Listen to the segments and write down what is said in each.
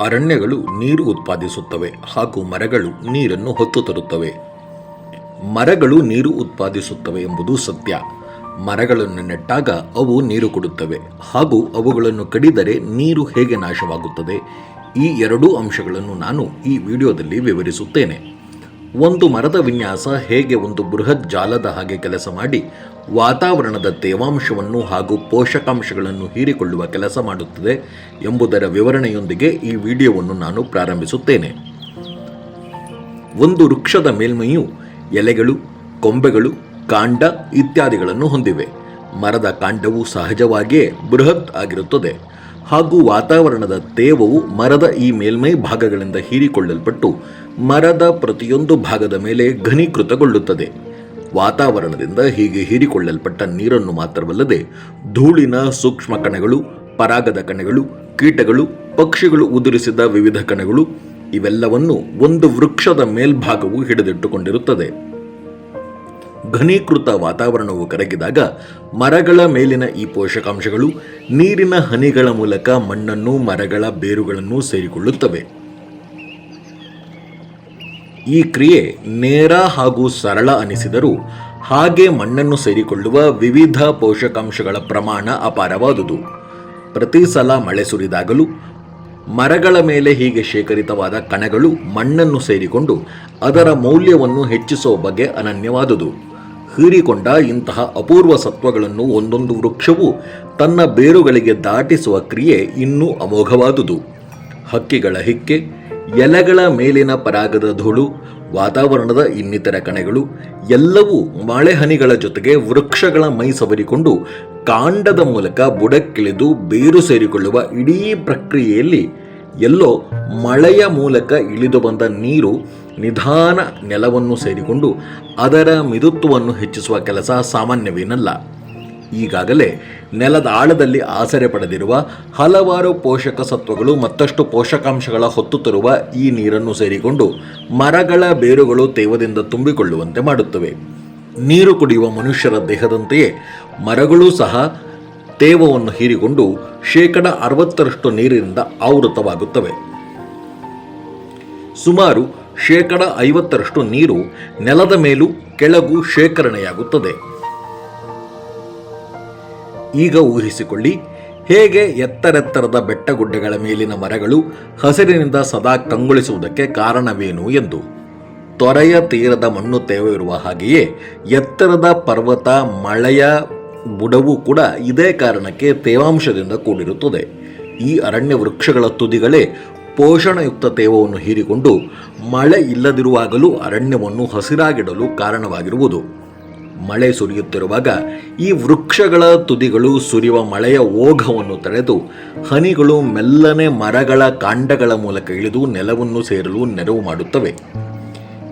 ಅರಣ್ಯಗಳು ನೀರು ಉತ್ಪಾದಿಸುತ್ತವೆ ಹಾಗೂ ಮರಗಳು ನೀರನ್ನು ಹೊತ್ತು ತರುತ್ತವೆ. ಮರಗಳು ನೀರು ಉತ್ಪಾದಿಸುತ್ತವೆ ಎಂಬುದು ಸತ್ಯ. ಮರಗಳನ್ನು ನೆಟ್ಟಾಗ ಅವು ನೀರು ಕೊಡುತ್ತವೆ ಹಾಗೂ ಅವುಗಳನ್ನು ಕಡಿದರೆ ನೀರು ಹೇಗೆ ನಾಶವಾಗುತ್ತದೆ? ಈ ಎರಡೂ ಅಂಶಗಳನ್ನು ನಾನು ಈ ವಿಡಿಯೋದಲ್ಲಿ ವಿವರಿಸುತ್ತೇನೆ. ಒಂದು ಮರದ ವಿನ್ಯಾಸ ಹೇಗೆ ಒಂದು ಬೃಹತ್ ಜಾಲದ ಹಾಗೆ ಕೆಲಸ ಮಾಡಿ ವಾತಾವರಣದ ತೇವಾಂಶವನ್ನು ಹಾಗೂ ಪೋಷಕಾಂಶಗಳನ್ನು ಹೀರಿಕೊಳ್ಳುವ ಕೆಲಸ ಮಾಡುತ್ತದೆ ಎಂಬುದರ ವಿವರಣೆಯೊಂದಿಗೆ ಈ ವಿಡಿಯೋವನ್ನು ನಾನು ಪ್ರಾರಂಭಿಸುತ್ತೇನೆ. ಒಂದು ವೃಕ್ಷದ ಮೇಲ್ಮೈಯು ಎಲೆಗಳು, ಕೊಂಬೆಗಳು, ಕಾಂಡ ಇತ್ಯಾದಿಗಳನ್ನು ಹೊಂದಿವೆ. ಮರದ ಕಾಂಡವು ಸಹಜವಾಗಿಯೇ ಬೃಹತ್ ಆಗಿರುತ್ತದೆ ಹಾಗೂ ವಾತಾವರಣದ ತೇವವು ಮರದ ಈ ಮೇಲ್ಮೈ ಭಾಗಗಳಿಂದ ಹೀರಿಕೊಳ್ಳಲ್ಪಟ್ಟು ಮರದ ಪ್ರತಿಯೊಂದು ಭಾಗದ ಮೇಲೆ ಘನೀಕೃತಗೊಳ್ಳುತ್ತದೆ. ವಾತಾವರಣದಿಂದ ಹೀಗೆ ಹೀರಿಕೊಳ್ಳಲ್ಪಟ್ಟ ನೀರನ್ನು ಮಾತ್ರವಲ್ಲದೆ ಧೂಳಿನ ಸೂಕ್ಷ್ಮ ಕಣಗಳು, ಪರಾಗದ ಕಣಗಳು, ಕೀಟಗಳು, ಪಕ್ಷಿಗಳು ಉದುರಿಸಿದ ವಿವಿಧ ಕಣಗಳು, ಇವೆಲ್ಲವನ್ನು ಒಂದು ವೃಕ್ಷದ ಮೇಲ್ಭಾಗವು ಹಿಡಿದಿಟ್ಟುಕೊಂಡಿರುತ್ತದೆ. ಘನೀಕೃತ ವಾತಾವರಣವು ಕರಗಿದಾಗ ಮರಗಳ ಮೇಲಿನ ಈ ಪೋಷಕಾಂಶಗಳು ನೀರಿನ ಹನಿಗಳ ಮೂಲಕ ಮಣ್ಣನ್ನು, ಮರಗಳ ಬೇರುಗಳನ್ನು ಸೇರಿಕೊಳ್ಳುತ್ತವೆ. ಈ ಕ್ರಿಯೆ ನೇರ ಹಾಗೂ ಸರಳ ಅನಿಸಿದರೂ ಹಾಗೆ ಮಣ್ಣನ್ನು ಸೇರಿಕೊಳ್ಳುವ ವಿವಿಧ ಪೋಷಕಾಂಶಗಳ ಪ್ರಮಾಣ ಅಪಾರವಾದುದು. ಪ್ರತಿ ಸಲ ಮಳೆ ಸುರಿದಾಗಲೂ ಮರಗಳ ಮೇಲೆ ಹೀಗೆ ಶೇಖರಿತವಾದ ಕಣಗಳು ಮಣ್ಣನ್ನು ಸೇರಿಕೊಂಡು ಅದರ ಮೌಲ್ಯವನ್ನು ಹೆಚ್ಚಿಸುವ ಬಗ್ಗೆ ಅನನ್ಯವಾದುದು. ಹೀರಿಕೊಂಡ ಇಂತಹ ಅಪೂರ್ವ ಸತ್ವಗಳನ್ನು ಒಂದೊಂದು ವೃಕ್ಷವು ತನ್ನ ಬೇರುಗಳಿಗೆ ದಾಟಿಸುವ ಕ್ರಿಯೆ ಇನ್ನೂ ಅಮೋಘವಾದುದು. ಹಕ್ಕಿಗಳ ಹಿಕ್ಕೆ ಎಲೆಗಳ ಮೇಲಿನ ಪರಾಗದ ಧೂಳು, ವಾತಾವರಣದ ಇನ್ನಿತರ ಕಣೆಗಳು, ಎಲ್ಲವೂ ಮಳೆಹನಿಗಳ ಜೊತೆಗೆ ವೃಕ್ಷಗಳ ಮೈ ಸವರಿಕೊಂಡು ಕಾಂಡದ ಮೂಲಕ ಬುಡಕ್ಕಿಳಿದು ಬೇರು ಸೇರಿಕೊಳ್ಳುವ ಇಡೀ ಪ್ರಕ್ರಿಯೆಯಲ್ಲಿ ಎಲ್ಲೋ ಮಳೆಯ ಮೂಲಕ ಇಳಿದು ಬಂದ ನೀರು ನಿಧಾನ ನೆಲವನ್ನು ಸೇರಿಕೊಂಡು ಅದರ ಮಿದುತ್ವವನ್ನು ಹೆಚ್ಚಿಸುವ ಕೆಲಸ ಸಾಮಾನ್ಯವೇನಲ್ಲ. ಈಗಾಗಲೇ ನೆಲದ ಆಳದಲ್ಲಿ ಆಸರೆ ಪಡೆದಿರುವ ಹಲವಾರು ಪೋಷಕ ಸತ್ವಗಳು ಮತ್ತಷ್ಟು ಪೋಷಕಾಂಶಗಳ ಹೊತ್ತು ತರುವ ಈ ನೀರನ್ನು ಸೇರಿಕೊಂಡು ಮರಗಳ ಬೇರುಗಳು ತೇವದಿಂದ ತುಂಬಿಕೊಳ್ಳುವಂತೆ ಮಾಡುತ್ತವೆ. ನೀರು ಕುಡಿಯುವ ಮನುಷ್ಯರ ದೇಹದಂತೆಯೇ ಮರಗಳೂ ಸಹ ತೇವವನ್ನು ಹೀರಿಕೊಂಡು ಶೇಕಡ ಅರವತ್ತರಷ್ಟು ನೀರಿನಿಂದ ಆವೃತವಾಗುತ್ತವೆ. ಸುಮಾರು ಶೇಕಡ ಐವತ್ತರಷ್ಟು ನೀರು ನೆಲದ ಮೇಲೂ ಕೆಳಗೂ ಶೇಖರಣೆಯಾಗುತ್ತದೆ. ಈಗ ಊಹಿಸಿಕೊಳ್ಳಿ, ಹೇಗೆ ಎತ್ತರೆತ್ತರದ ಬೆಟ್ಟಗುಡ್ಡಗಳ ಮೇಲಿನ ಮರಗಳು ಹಸಿರಿನಿಂದ ಸದಾ ಕಂಗೊಳಿಸುವುದಕ್ಕೆ ಕಾರಣವೇನು ಎಂದು. ತೊರೆಯ ತೀರದ ಮಣ್ಣು ತೇವವಿರುವ ಹಾಗೆಯೇ ಎತ್ತರದ ಪರ್ವತ, ಮಳೆಯ ಬುಡವು ಕೂಡ ಇದೇ ಕಾರಣಕ್ಕೆ ತೇವಾಂಶದಿಂದ ಕೂಡಿರುತ್ತದೆ. ಈ ಅರಣ್ಯ ವೃಕ್ಷಗಳ ತುದಿಗಳೇ ಪೋಷಣಯುಕ್ತ ತೇವವನ್ನು ಹೀರಿಕೊಂಡು ಮಳೆ ಇಲ್ಲದಿರುವಾಗಲೂ ಅರಣ್ಯವನ್ನು ಹಸಿರಾಗಿಡಲು ಕಾರಣವಾಗಿರುವುದು. ಮಳೆ ಸುರಿಯುತ್ತಿರುವಾಗ ಈ ವೃಕ್ಷಗಳ ತುದಿಗಳು ಸುರಿಯುವ ಮಳೆಯ ಓಘವನ್ನು ತಡೆದು ಹನಿಗಳು ಮೆಲ್ಲನೆ ಮರಗಳ ಕಾಂಡಗಳ ಮೂಲಕ ಇಳಿದು ನೆಲವನ್ನು ಸೇರಲು ನೆರವು ಮಾಡುತ್ತವೆ.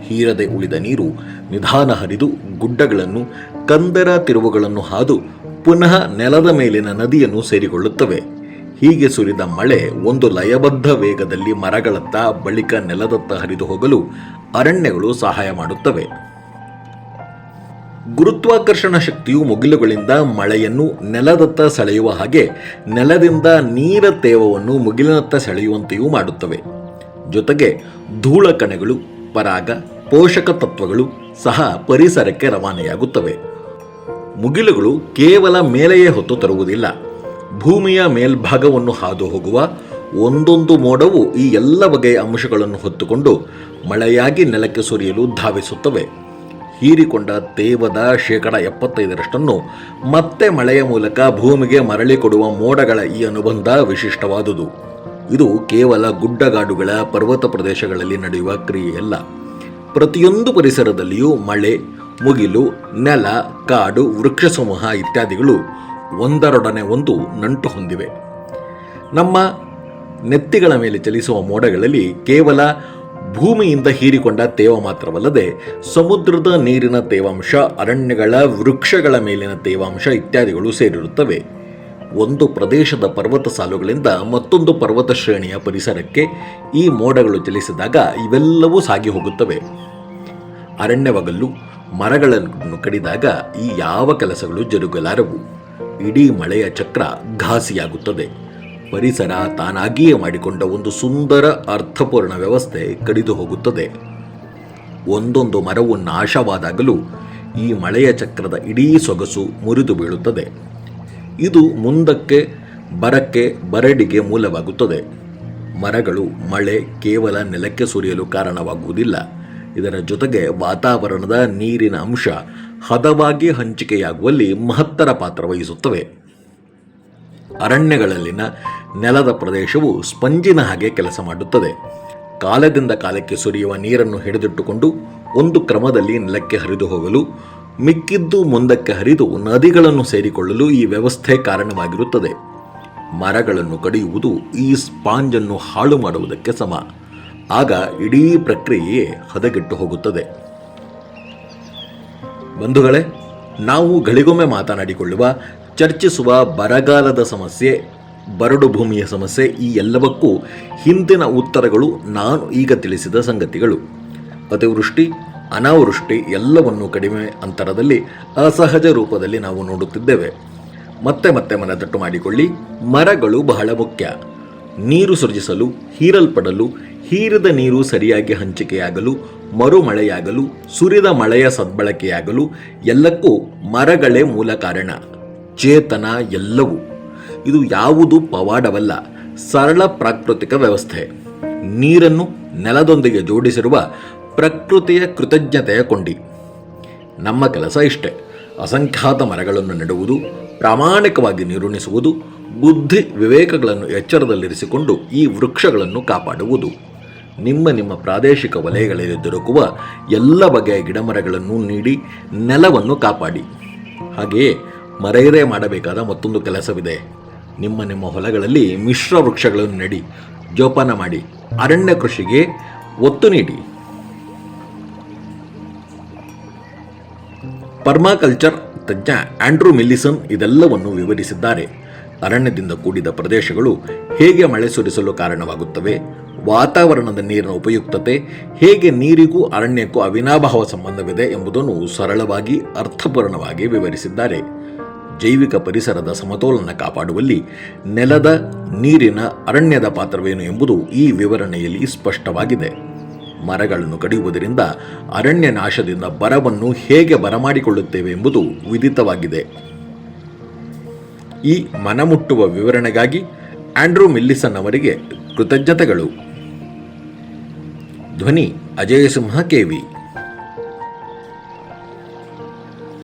ಹೀರದೆ ಉಳಿದ ನೀರು ನಿಧಾನ ಹರಿದು ಗುಡ್ಡಗಳನ್ನು, ಕಂದರ ತಿರುವುಗಳನ್ನು ಹಾದು ಪುನಃ ನೆಲದ ಮೇಲಿನ ನದಿಯನ್ನು ಸೇರಿಕೊಳ್ಳುತ್ತವೆ. ಹೀಗೆ ಸುರಿದ ಮಳೆ ಒಂದು ಲಯಬದ್ಧ ವೇಗದಲ್ಲಿ ಮರಗಳತ್ತ, ಬಳಿಕ ನೆಲದತ್ತ ಹರಿದು ಹೋಗಲು ಅರಣ್ಯಗಳು ಸಹಾಯ ಮಾಡುತ್ತವೆ. ಗುರುತ್ವಾಕರ್ಷಣ ಶಕ್ತಿಯು ಮುಗಿಲುಗಳಿಂದ ಮಳೆಯನ್ನು ನೆಲದತ್ತ ಸೆಳೆಯುವ ಹಾಗೆ ನೆಲದಿಂದ ನೀರ ತೇವವನ್ನು ಮುಗಿಲಿನತ್ತ ಸೆಳೆಯುವಂತೆಯೂ ಮಾಡುತ್ತವೆ. ಜೊತೆಗೆ ಧೂಳ ಕಣಗಳು ಪರಾಗ, ಪೋಷಕ ತತ್ವಗಳು ಸಹ ಪರಿಸರಕ್ಕೆ ರವಾನೆಯಾಗುತ್ತವೆ. ಮುಗಿಲುಗಳು ಕೇವಲ ಮೇಲೆಯೇ ಹೊತ್ತು ತರುವುದಿಲ್ಲ. ಭೂಮಿಯ ಮೇಲ್ಭಾಗವನ್ನು ಹಾದು ಹೋಗುವ ಒಂದೊಂದು ಮೋಡವು ಈ ಎಲ್ಲ ಬಗೆಯ ಅಂಶಗಳನ್ನು ಹೊತ್ತುಕೊಂಡು ಮಳೆಯಾಗಿ ನೆಲಕ್ಕೆ ಸುರಿಯಲು ಧಾವಿಸುತ್ತವೆ. ಹೀರಿಕೊಂಡ ತೇವದ ಶೇಕಡ ಎಪ್ಪತ್ತೈದರಷ್ಟನ್ನು ಮತ್ತೆ ಮಳೆಯ ಮೂಲಕ ಭೂಮಿಗೆ ಮರಳಿ ಕೊಡುವ ಮೋಡಗಳ ಈ ಅನುಬಂಧ ವಿಶಿಷ್ಟವಾದುದು. ಇದು ಕೇವಲ ಗುಡ್ಡಗಾಡುಗಳ ಪರ್ವತ ಪ್ರದೇಶಗಳಲ್ಲಿ ನಡೆಯುವ ಕ್ರಿಯೆಯಲ್ಲ. ಪ್ರತಿಯೊಂದು ಪರಿಸರದಲ್ಲಿಯೂ ಮಳೆ, ಮುಗಿಲು, ನೆಲ, ಕಾಡು ವೃಕ್ಷ ಸಮೂಹ ಇತ್ಯಾದಿಗಳು ಒಂದರೊಡನೆ ಒಂದು ನಂಟು ಹೊಂದಿವೆ. ನಮ್ಮ ನೆತ್ತಿಗಳ ಮೇಲೆ ಚಲಿಸುವ ಮೋಡಗಳಲ್ಲಿ ಕೇವಲ ಭೂಮಿಯಿಂದ ಹೀರಿಕೊಂಡ ತೇವ ಮಾತ್ರವಲ್ಲದೆ ಸಮುದ್ರದ ನೀರಿನ ತೇವಾಂಶ, ಅರಣ್ಯಗಳ ವೃಕ್ಷಗಳ ಮೇಲಿನ ತೇವಾಂಶ ಇತ್ಯಾದಿಗಳು ಸೇರಿರುತ್ತವೆ. ಒಂದು ಪ್ರದೇಶದ ಪರ್ವತ ಸಾಲುಗಳಿಂದ ಮತ್ತೊಂದು ಪರ್ವತ ಶ್ರೇಣಿಯ ಪರಿಸರಕ್ಕೆ ಈ ಮೋಡಗಳು ಚಲಿಸಿದಾಗ ಇವೆಲ್ಲವೂ ಸಾಗಿ ಹೋಗುತ್ತವೆ. ಅರಣ್ಯವಾಗಲು ಮರಗಳನ್ನು ಕಡಿದಾಗ ಈ ಯಾವ ಕೆಲಸಗಳು ಜರುಗಲಾರವು. ಇಡೀ ಮಳೆಯ ಚಕ್ರ ಘಾಸಿಯಾಗುತ್ತದೆ. ಪರಿಸರ ತಾನಾಗಿಯೇ ಮಾಡಿಕೊಂಡ ಒಂದು ಸುಂದರ ಅರ್ಥಪೂರ್ಣ ವ್ಯವಸ್ಥೆ ಕಡಿದು ಹೋಗುತ್ತದೆ ಒಂದೊಂದು ಮರವು ನಾಶವಾದಾಗಲೂ ಈ ಮಳೆಯ ಚಕ್ರದ ಇಡೀ ಸೊಗಸು ಮುರಿದು ಬೀಳುತ್ತದೆ. ಇದು ಮುಂದಕ್ಕೆ, ಬರಕ್ಕೆ, ಬರಡಿಗೆ ಮೂಲವಾಗುತ್ತದೆ. ಮರಗಳು ಮಳೆ ಕೇವಲ ನೆಲಕ್ಕೆ ಸುರಿಯಲು ಕಾರಣವಾಗುವುದಿಲ್ಲ. ಇದರ ಜೊತೆಗೆ ವಾತಾವರಣದ ನೀರಿನ ಅಂಶ ಹದವಾಗಿ ಹಂಚಿಕೆಯಾಗುವಲ್ಲಿ ಮಹತ್ತರ ಪಾತ್ರ ವಹಿಸುತ್ತವೆ. ಅರಣ್ಯಗಳಲ್ಲಿನ ನೆಲದ ಪ್ರದೇಶವು ಸ್ಪಂಜಿನ ಹಾಗೆ ಕೆಲಸ ಮಾಡುತ್ತದೆ. ಕಾಲದಿಂದ ಕಾಲಕ್ಕೆ ಸುರಿಯುವ ನೀರನ್ನು ಹಿಡಿದಿಟ್ಟುಕೊಂಡು ಒಂದು ಕ್ರಮದಲ್ಲಿ ನೆಲಕ್ಕೆ ಹರಿದು ಹೋಗಲು, ಮಿಕ್ಕಿದ್ದು ಮುಂದಕ್ಕೆ ಹರಿದು ನದಿಗಳನ್ನು ಸೇರಿಕೊಳ್ಳಲು ಈ ವ್ಯವಸ್ಥೆ ಕಾರಣವಾಗಿರುತ್ತದೆ. ಮರಗಳನ್ನು ಕಡಿಯುವುದು ಈ ಸ್ಪಾಂಜನ್ನು ಹಾಳು ಮಾಡುವುದಕ್ಕೆ ಸಮ. ಆಗ ಇಡೀ ಪ್ರಕ್ರಿಯೆಯೇ ಹದಗೆಟ್ಟು ಹೋಗುತ್ತದೆ. ಬಂಧುಗಳೇ, ನಾವು ಗಳಿಗೊಮ್ಮೆ ಮಾತನಾಡಿಕೊಳ್ಳುವ ಚರ್ಚಿಸುವ ಬರಗಾಲದ ಸಮಸ್ಯೆ, ಬರಡು ಭೂಮಿಯ ಸಮಸ್ಯೆ ಈ ಎಲ್ಲವಕ್ಕೂ ಹಿಂದಿನ ಉತ್ತರಗಳು ನಾನು ಈಗ ತಿಳಿಸಿದ ಸಂಗತಿಗಳು. ಅತಿವೃಷ್ಟಿ, ಅನಾವೃಷ್ಟಿ ಎಲ್ಲವನ್ನು ಕಡಿಮೆ ಅಂತರದಲ್ಲಿ ಅಸಹಜ ರೂಪದಲ್ಲಿ ನಾವು ನೋಡುತ್ತಿದ್ದೇವೆ. ಮತ್ತೆ ಮತ್ತೆ ಮನದಟ್ಟು ಮಾಡಿಕೊಳ್ಳಿ, ಮರಗಳು ಬಹಳ ಮುಖ್ಯ. ನೀರು ಸೃಜಿಸಲು, ಹೀರಲ್ಪಡಲು, ಹೀರಿದ ನೀರು ಸರಿಯಾಗಿ ಹಂಚಿಕೆಯಾಗಲು, ಮರುಮಳೆಯಾಗಲು, ಸುರಿದ ಮಳೆಯ ಸದ್ಬಳಕೆಯಾಗಲು ಎಲ್ಲಕ್ಕೂ ಮರಗಳೇ ಮೂಲ ಕಾರಣ. ಚೇತನ ಎಲ್ಲವೂ. ಇದು ಯಾವುದು ಪವಾಡವಲ್ಲ, ಸರಳ ಪ್ರಾಕೃತಿಕ ವ್ಯವಸ್ಥೆ. ನೀರನ್ನು ನೆಲದೊಂದಿಗೆ ಜೋಡಿಸಿರುವ ಪ್ರಕೃತಿಯ ಕೃತಜ್ಞತೆಯ ಕೊಂಡಿ. ನಮ್ಮ ಕೆಲಸ ಇಷ್ಟೆ, ಅಸಂಖ್ಯಾತ ಮರಗಳನ್ನು ನೆಡುವುದು, ಪ್ರಾಮಾಣಿಕವಾಗಿ ನೀರುಣಿಸುವುದು, ಬುದ್ಧಿ ವಿವೇಕಗಳನ್ನು ಎಚ್ಚರದಲ್ಲಿರಿಸಿಕೊಂಡು ಈ ವೃಕ್ಷಗಳನ್ನು ಕಾಪಾಡುವುದು. ನಿಮ್ಮ ನಿಮ್ಮ ಪ್ರಾದೇಶಿಕ ವಲಯಗಳಲ್ಲಿ ದೊರಕುವ ಎಲ್ಲ ಬಗೆಯ ಗಿಡಮರಗಳನ್ನು ನೀಡಿ ನೆಲವನ್ನು ಕಾಪಾಡಿ. ಹಾಗೆಯೇ ಮರೆಯದೇ ಮಾಡಬೇಕಾದ ಮತ್ತೊಂದು ಕೆಲಸವಿದೆ. ನಿಮ್ಮ ನಿಮ್ಮ ಹೊಲಗಳಲ್ಲಿ ಮಿಶ್ರ ವೃಕ್ಷಗಳನ್ನು ನೆಡಿ, ಜೋಪಾನ ಮಾಡಿ, ಅರಣ್ಯ ಕೃಷಿಗೆ ಒತ್ತು ನೀಡಿ. ಪರ್ಮಾಕಲ್ಚರ್ ತಜ್ಞ ಆಂಡ್ರೂ ಮಿಲ್ಲಿಸನ್ ಇದೆಲ್ಲವನ್ನು ವಿವರಿಸಿದ್ದಾರೆ. ಅರಣ್ಯದಿಂದ ಕೂಡಿದ ಪ್ರದೇಶಗಳು ಹೇಗೆ ಮಳೆ ಸುರಿಸಲು ಕಾರಣವಾಗುತ್ತವೆ? ವಾತಾವರಣದ ನೀರಿನ ಉಪಯುಕ್ತತೆ, ಹೇಗೆ ನೀರಿಗೂ ಅರಣ್ಯಕ್ಕೂ ಅವಿನಾಭಾವ ಸಂಬಂಧವಿದೆ ಎಂಬುದನ್ನು ಸರಳವಾಗಿ, ಅರ್ಥಪೂರ್ಣವಾಗಿ ವಿವರಿಸಿದ್ದಾರೆ. ಜೈವಿಕ ಪರಿಸರದ ಸಮತೋಲನ ಕಾಪಾಡುವಲ್ಲಿ ನೆಲದ ನೀರಿನ ಅರಣ್ಯದ ಪಾತ್ರವೇನು ಎಂಬುದು ಈ ವಿವರಣೆಯಲ್ಲಿ ಸ್ಪಷ್ಟವಾಗಿದೆ. ಮರಗಳನ್ನು ಕಡಿಯುವುದರಿಂದ ಅರಣ್ಯ ನಾಶದಿಂದ ಬರವನ್ನು ಹೇಗೆ ಬರಮಾಡಿಕೊಳ್ಳುತ್ತೇವೆ ಎಂಬುದು ವಿದಿತವಾಗಿದೆ. ಈ ಮನಮುಟ್ಟುವ ವಿವರಣೆಗಾಗಿ ಆಂಡ್ರೂ ಮಿಲ್ಲಿಸನ್ ಅವರಿಗೆ ಕೃತಜ್ಞತೆಗಳು. ध्वनि अजय सिम्हा केवी